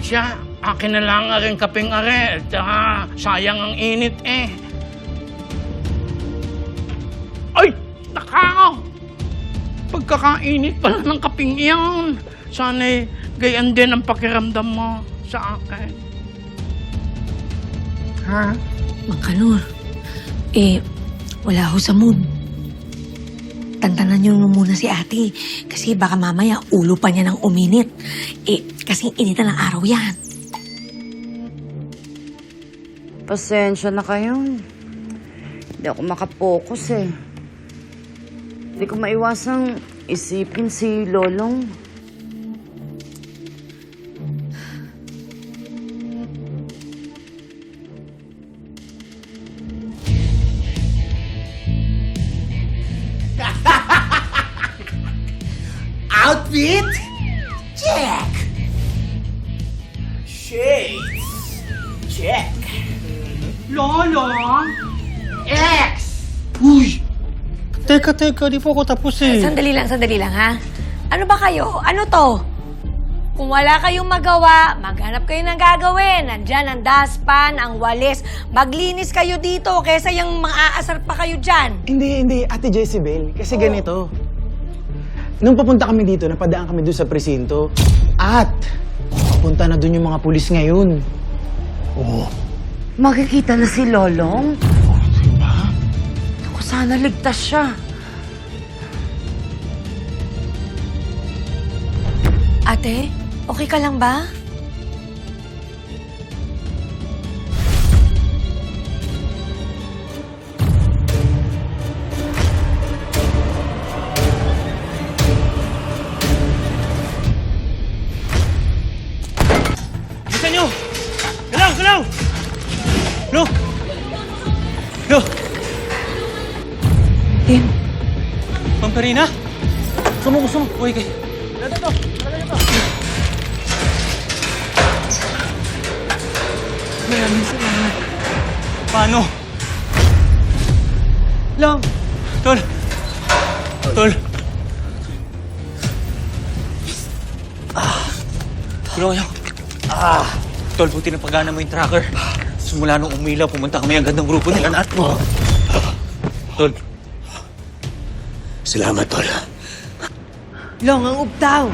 Ay akin na lang rin kaping are. Tsaka sayang ang init eh. Ay! Nakakaw! Pagkakainit pala ng kaping iyan. Sana'y gayan din ang pakiramdam mo sa akin. Ha? Mangkanor, eh, wala ho sa mood. Tantanan niyo muna si ate. Kasi baka mamaya ulo pa niya ng uminit. Eh, kasi initan ng araw yan. Pasensya na kayo. Hindi ako makapokus eh. Hindi ko maiwasang isipin si Lolong. Outfit? Check! Shades? Check! Lolo! X! Uy! Teka, teka, di po ako tapos eh. Sandali lang, sandali lang, ha? Ano ba kayo? Ano to? Kung wala kayong magawa, maghanap kayo ng gagawin. Nandyan ang daspan, ang walis. Maglinis kayo dito kesa yung maaasar pa kayo dyan. Hindi, hindi, Ate Jezebel. Kasi ganito. Nung papunta kami dito, napadaan kami doon sa presinto. At, papunta na doon yung mga pulis ngayon. Makikita na si Lolong? Ako sana ligtas siya. Ate, okay ka lang ba? Galaw! Lo! Lo! Tim, Pamperina? Sumo ko, sumo. Uy, kay. maraming salamat. Paano? Lang! Tol! Tol! Ah! Tulungan niyo. Ah! Tol, buti na pagana mo yung tracker. Simula nung umilaw, pumunta kami agad ng grupo nila na mo. Tol, Salamat, Tol. Long, ang ubtaw.